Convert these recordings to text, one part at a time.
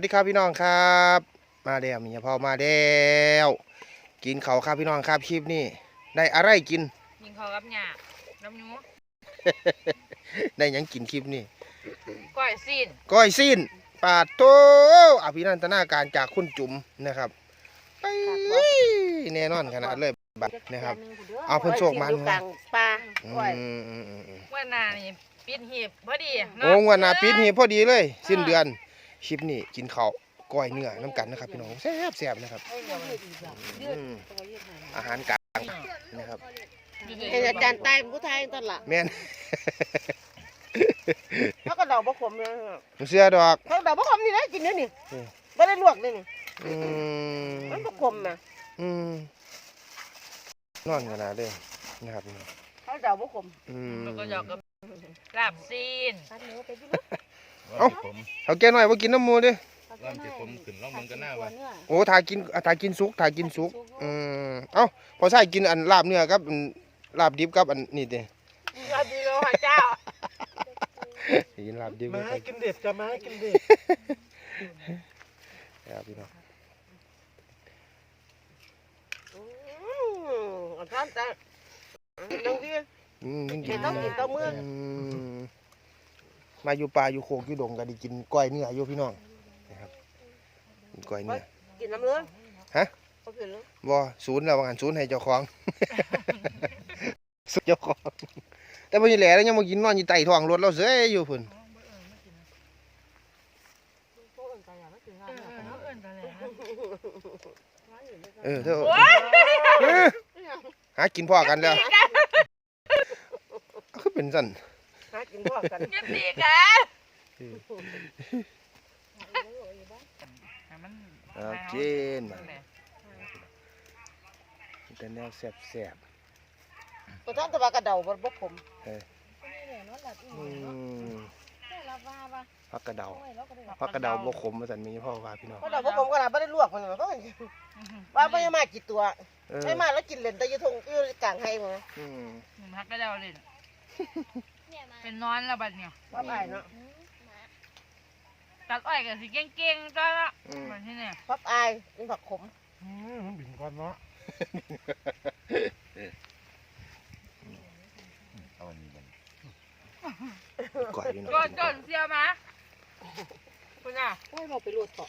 วัสดีครับพี่น้องครับ มาแล้วมีพ่อมาแล้วกินเขาวครับพี่น้องครับคลิปนี้ได้อะไรกินยิงเขากับหยาน้ำยูได้หยังกินคลิปนี้ก้อยซีนก้อยสิ้นปาดโตอภินันทนาการจากคุณจุ๋มนะครับไปแน่นอนขนาดเลยบัดนะครับ เอาเพิ่นโชคมันอยู่กลางป่าอืก้อยมอืมอืมอืมว่านานี่ปิดหีบพอดีโอ้งวันหนาปิดนี่พอดีเลย สิ้นเดือน คลิปนี้กินข้าวก้อยเนื้อน้ำกันนะครับพี่น้องแซ่บแซ่บๆนะครับอืมอาหารกลางนะครับเห็นอาจารย์ใต้เป็นผู้ไทยตอนหลังแม่นเขาก็ดอกบะขมเลยเสื้อดอกเขาดอกบะขมนี่นะกินเดี๋ยวนี่อืมไม่ได้ลวกเลยนี่อืมมันบะขมนะอืมนอนขนาดเลยนะครับพี่น้องเขาดอกบะขมอืมแล้วก็หยอกกับลาบซีนพัน เนื้อไปที่เอ้า ผมเขาแก่หน่อยว่ากินน้ำหมูเดิร่างที่ผมขึ้นร่องมันก็น่าว่าโอ้ถ่ายกินอะถ่ายกินสุกถ่ายกินสุกอืมเอ้าพอใส่กินอันลาบเนื้อกับอันลาบดิบกับอันนี่เด้ลาบดีโลหะเจ้ากินลาบดิบมากับให้กินเด็ดจะมาให้กินเด็ดครับพี่น้องอาจารย์ใต้น้องพี่อืมเห็นต้องกินต้องมื้อม มาอยู่ป่าอยู่โคกอยู่ดงก็ได้กินก้อยเนื้ออยู่พี่น้องนะครับกินก้อยเนื้อกินน้ำเลือดฮะเขากินเลยบ่ศูนย์แล้วว่างั้นศูนย์ให้เจ้าของสุดเจ้าของ แต่บ่นี่แหละแล้วยังบ่กินนอนอยู่ใต้ท้องรถเราเสยอยู่พุ่นเออเท่าเออหากินพ่อกันแล้วคือเป็นสั่น หากินพวกกันยันดีกันให้มันเอาเจนมาแต่แนวแซ่บอาจารย์ตะวันกระเดาบะบะขมๆอืมผักกระเดาผักกระเดาบ่ขมว่าซั่นมีพ่อว่าพี่น้องเขาดอกบะขมก็น่ะไม่ได้ลวกมันเขาก็กินว่าไม่มากี่ตัวเออไม่มาแล้วกินเล่นแต่อยูทงอยู่กลางให้มั้งอืมพักก็เดาเลย เป็นนอนแล้วบัดเนี่ยว่าไปเนาะตัดอ้อยกันสิเก่งๆจ้าละมันที่เนี่ยพับอายกินผักขมอืมมันบินก่อนเนาะเอาอันนี้มันก้อยพี่น้องก็จนเสียมาคุณอะโอ้ยเราไปลวกต่อ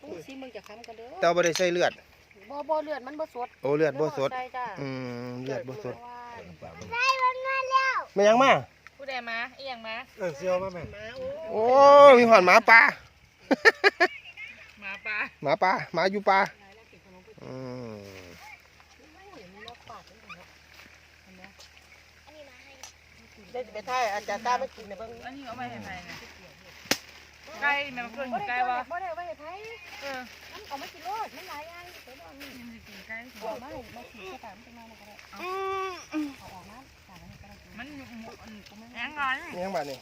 มึงซิมึงจะค้ำกันเด้อแต่บ่ได้ใส่เลือด บ่บ่เลือดมันบ่สดโอ้เลือดบ่สดใช่จ้าอืมเลือดบ่สดปากมันไม่ยังมาผู้ใด มาอีหยังมาเออเซียวมาแม่มาโอ้โอ้มีหอนหมาป่ามาปลาหมาป่าหมาอยู่ป่าอืมได้จะไปถ่ายอาจารย์ตาไม่กินนะเบิ่งอันนี้เอาไปให้ใครนะไก่แม่มันเกินไก่วะบ่ได้ไว้ให้ไผเออมันเอามากินโลดมันหลายอย่างไปบ่มียังสิกินไก่เอามาให้มากินแค่ตามจังมาก็ได้เอาออกมาตา มให้ก็ได้มันหมูอันแองงอนนี่ยังบ้านนี่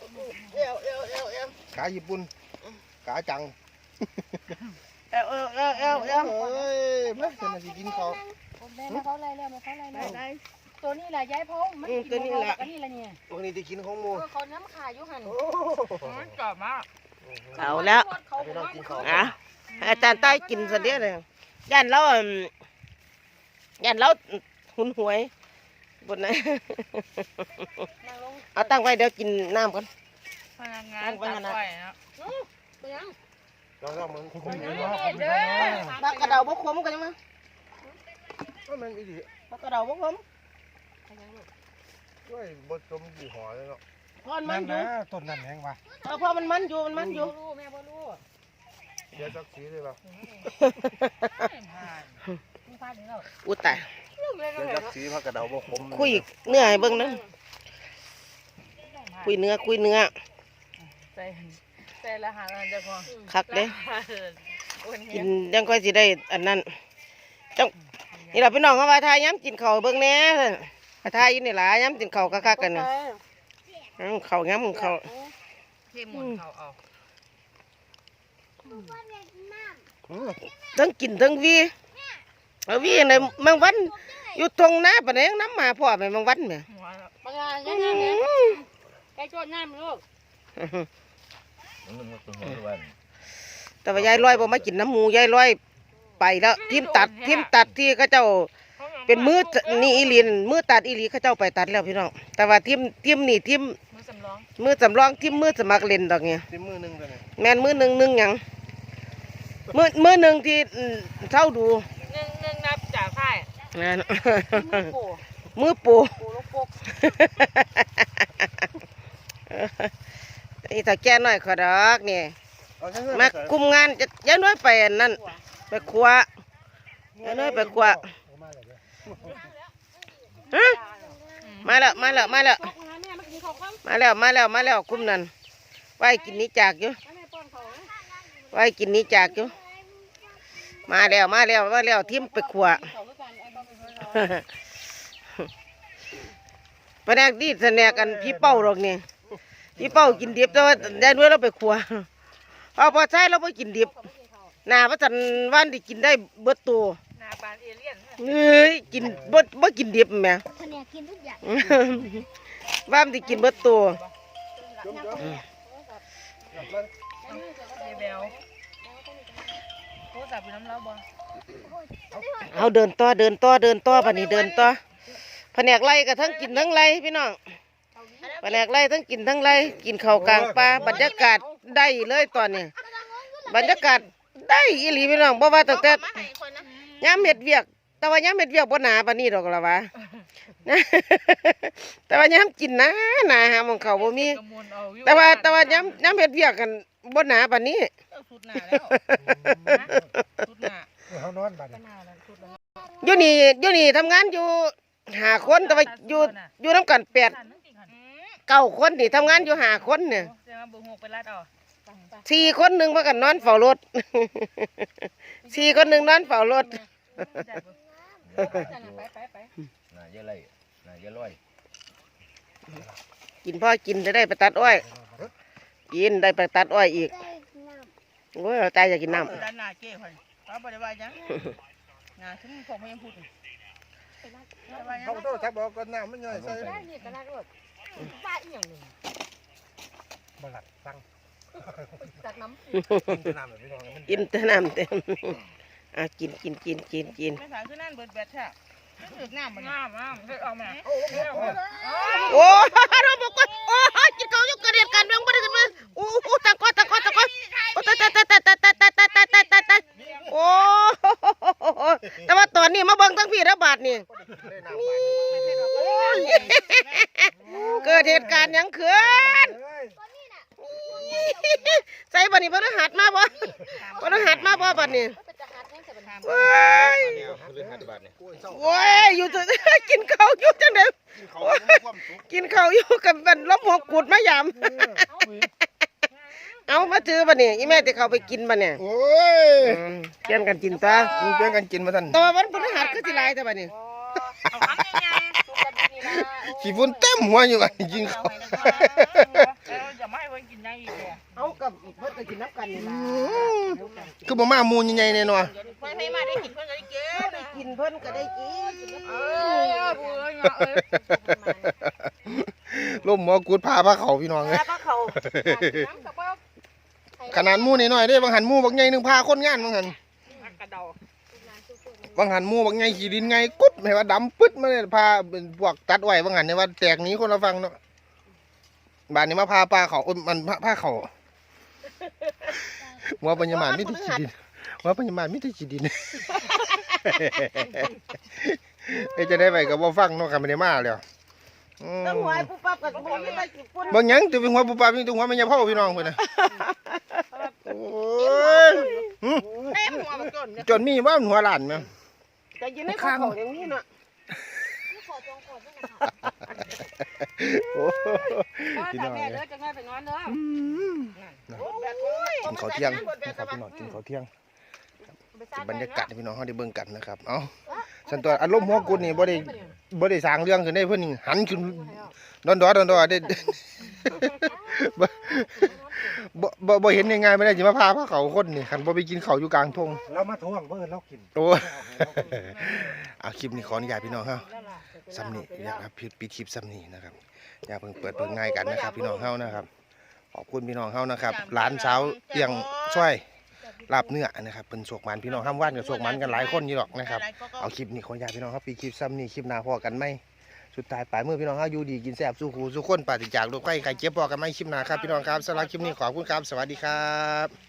เอวเอวเอวเอวขาญี่ปุ่นขาจังเอวเอวเอวเอวเอวเอ้ยมาเพิ่นน่ะสิกินข้าวแม่มาเขาไล่แล้วมาเขาไล่แล้วได้ตัวนี้แหละยายพงมันกินบ่อันนี้ละเนี่ยพวกนี้ที่กินของหมูเออเขาน้ำขาอยู่หั่นมันกรอบมากเอาแล้วเขาพี่น้องกินข้าวอะอาจารย์ใต้กินซะเดียวเลยย่านเราอืมย่านเราหุนหวย บนนั้นนั่งลงเอาตั้งไว้เดี๋ยวกินน้ำก่อนพนักงานตัดอ้อยเนาะไปยังลองลองมันคุณเด้เห็นว่าอเด้อบักกระเดาบ่ขมกันยังมั้ยก็มันอีหลีบักกระเดาบ่ขมด้วยบ่สมยี่ห้อเลยเนาะพอมันั่นนอยู่นะต้นนั่นแหงว่ะเออพอมันมันอยู่มันมันอยู่รู้แม่บ่รู้เดี๋ยวสักสีเลยเปล่ามึงพานี่ แล้วอู้ตายเดี๋ยวสักสีผักกระเดาบ่ขมคุยเนื้อให้เบิ่งนะคุยเนื้อคุยเนื้อ ใส่ใส่ละหาเราจะพอคักเด้อ้วนกิเหี้ยนยังค่อยสิได้อันนั้นจังนี่ล่ะพี่น้องเขาว่าทายย้ำกินข้าวเบิ่งแหน่ว่าทายอยู่นี่ล่ะย้ำกินข้าวคักๆกันน่ะอืมข้าวย้ำข้าวเทหมุนเขาออกอืมทั้งกินทั้งวี เอาวีในบางวัน อยู่ตรงหน้าปะเนี่ยน้ำมาพ่อไปบางวันแหม่หัวแล้วบางงานยังไงเนี่ยไก่โจดน้ำลูกมันมันก็เป็นหัวทุกวันแต่ว่ายายร้อยบ่มากินน้ำหมูยายร้อยไปแล้วทีมตัดทีมตัดที่เขาเจ้าเป็นมือนี่อีหลีนมือตัดอีหลีเขาเจ้าไปตัดแล้วพี่น้องแต่ว่าทีมทีมนี่ทีมมือสำรองมือสำรองทีมมือสมัครเล่นดอกเนี่ยสิมือหนึงตัวนี้แม่นมือหนึ่งหนึ่งหยังมือมือหนึ่งที่อืมเท่าดูห นึ่งหนึ่งนับจากค่ายแม่นโอ้มือปูโหลูกปกนี่ถ้าแก่น้อยขอดอกนี่เอาจังซั่นมาคุมงานจะยายน้อยไปอันนั่นไปครัวยายน้อยไปครัวฮะมาแล้วมาแล้วมาแล้วปกมาแม่มากินข้าวข้าวมาแล้วมาแล้วมาแล้วคุมนั่นไว้กินนี้จากอยู่มาแม่ป้อนเขานะไว้กินนี้จากอยู่ มาแล้วมาแล้วมาแล้วทิมไปครัวเขาด้วยกันไอ้บ้าไปเพื่อนเราแผนกดีแผนกกันพี่เป้าหรอกนี่พี่เป้ากินดิบแต่ว่าได้ด้วยเราไปครัวเอาพอใช้เราไปกินดิบหนาพระจันทร์วันที่กินได้เบิดตัวหนาบานเอเลี่ยนเฮ้ยกินบ่บ่กินดิบแหม่คนเนี่ยกินทุกอย่างว่ามที่กินเบิดตัวเยเบลโท รศัพท์อยู่น้ำเล้าบ่เอาเดินต่อเดินต่อเดินต่อบัดนี้เดินต่อแผนกไล่ก็ทั้งกินทั้งไล่พี่น้องแผนกไล่ทั้งกินทั้งไล่กินข้าวกลางป่าบรรยากาศได้เลยตอนนี้ บรรยากาศได้อีหลีพี่น้องบ่ว่าตั้งแต่ยามเม็ดเวียก แต่ว่ายามเม็ดเวียกบ่หนาปานนี้ดอกละวะ แต่ว่ายามกินนะหนาหาหมองเขาบ่มีกระมวลเอาอยู่แต่ว่าแต่ว่ายามยามเม็ดเวียกกันบ่หนาปานนี้เอาสุดหนาแล้วสุดหนาเขานอนบัดก็นี้หนาแล้วสุดแล้วอยู่นี่อยู่นี่ทำงานอยู่หาคนแต่ว่าอยู่อยู่นํกันแปดขันนึงกี่ขันเก้าคนนี่ทำงานอยู่หาคนเนี่ยเสียมาเบุกหกไปรัดเอาสี่คนหนึ่งพากันนอนเฝ้ารถสี่คนหนึ่งนอนเฝ้ารถ ไปไปไปน่าจะไล่น่าจะร้อยกินพ่อกินจะได้ไปตัดอ้อย กินได้ไปตัดอ้อยอีกโอ้ยเราตายอยากกินน้ำด้านหน้าเก้พันป้าบริวารยังงานฉันผมไม่ยังพูดเขาโทษทักบอกก่อนน้ำมันย่อยใส่ได้เนี่ยก็ได้รถบ้าอีกอย่างหนึ่งบลัดฟังจากน้กินน้ำแบบพี่น้องมันกินแต่น้ำเต็ม อะกินกินกินกินกิน ไม่สายคือนั่นเบิดแบตแท้ถึกน้ำมันน้ำน้ำเฮ้ยเอามาโอ้ยเราบอกว่าโอ้ยกินเขาวอยกกระเดียดกันเมืองบริกันมาโอ้โหตะกอนตะกอนตะกอนโอ้ตายตายตายตายตายตายตายตายตายตายตายตายโอ้แต่ว่าตอนนี้มาเบิ่งทั้งพี่ระบาดนี่เกิดเหตุการณ์หยังขึ้นเอ้ยใส่บัดนี้พระรหัสมาบ่พระรหัสมาบ่บัดนี้ำเป็น เว้ยเรื่องหัดบาทเนี่ยโว้ยอยู่จะ กินข้าวอยู่จังได๋เขามีความสุขกินข้าวอยู่กับมันล้มหัวกุดมายาม เอามาถือบัดนี้อีแม่ที่เขาไปกินบัดเนี่ยโอ้ยอืมเกี่ยนกันกินตามึงเพื่อนกันกินมาท่านแต่ว่าวันพฤหัสก็สิหลายแต่บัดนี้เอาคำยังสุกันนี่ละ ขี้ฝุ่นเต็มหัวอยู่กันกินเขาวอย่าไม่ให้เพิ่นกินได้อีกเลยเอากับเพิ่นก็กินน้ำกันนี่ล่ะคือบ่มาหมูใหญ่ๆแน่นอนเพิ่นให้มาได้กินเพิ่นก็ได้เก็บได้กินเพิ่นก็ได้กินเออเอ้ยเอ้ยล่มหัวกูดพาพาเขาพี่น้องเลยปลาเขาน้ำกับว่าขนาดหมูน้อยๆเด้บางหันหมูบักใหญ่หนึงพาคนงานบางหันกระเดาบางหันหมูบักใหญ่ขี้ดินไงกุ ดไม่ว่าดำปึ๊ดมาเลยพาเป็นพวกตัดไว้บางหันเนี่ยว่าแตกหนี้คนละฟังเนาะบ้านนี้มาพาปลาเขาเอ้ยมันพาพาเขาหัวปัญญามานมิตรขี้ดินหัวปัญญามานมิตรขี้ดินเอ้ยจะได้ไปกับบ่ฟังเนาะกันไม่ได้มาแล้วอืมต้องหวยปุ๊บปั๊บก็บ่มีอะไรกินปุ่นบางหยังตัวเป็นหัวปุ๊บปั๊บนี่ตัวหัวมันยาเผาพี่น้องเพิ่นน่ะโอ้ยหึเต็มหัวมันจนจนมีว่าหัวหลานแมั้ย แต่ยินในข้าวเขาอย่างนี้เนาะขอจองขอด้วยนะคะโอ้พ่อพี่จาน้กองแม่เอ้เด้อยจากแม่ไปนอนเด้อกินข้าวเที่ยงนะครับพี่น้องกินข้าวเที่ยงบรรยากาศให้พี่น้องเฮาได้เบิ่งกันนะครับ เอ้าฉันตัวอารมณ์หัวกุดนี่บ่ได้บ่ได้สร้างเรื่องขึ้นได้เพิ่นนี่หันขึ้นดอนๆดอนๆได้บ่ บ่บ่บ่เห็นยังไงไม่ได้สิมาพาพาเขาคนนี่คันบ่ไปกินข้าวอยู่กลางทุ่งเรามาทวงเพื่อนเรากิน โอ้ยเอาคลิปนี้ขออนุญาตพี่น้องเฮาซ้ำนี่อยากรับปิดปิดคลิปซ้ำนี่นะครับอย่าเพิ่งเปิดเปิดง่ายกันนะครับ พี่น้องเฮานะครับขอบคุณพี่น้องเฮานะครับหลานสาวเอียงช่วยลาบเนื้อนะครับเป็นโศกมันพี่น้องห้ามว่านกับโศกมันกันหลายคนอยู่หรอกนะครับเอาคลิปนี้ขออยากพี่น้องครับปีคลิปซ้ำนี่คลิปหน้าพอกันไหม สุดท้ายปลายมือพี่น้องครับอยู่ดีกินแซ่บสู้หูสู้คนปราศจากโรคไข้ไข้เจ็บพอกันไมคลิปหนาครับพี่น้องครับสำหรับคลิปนี้ขอบคุณครับ สวัสดีครับ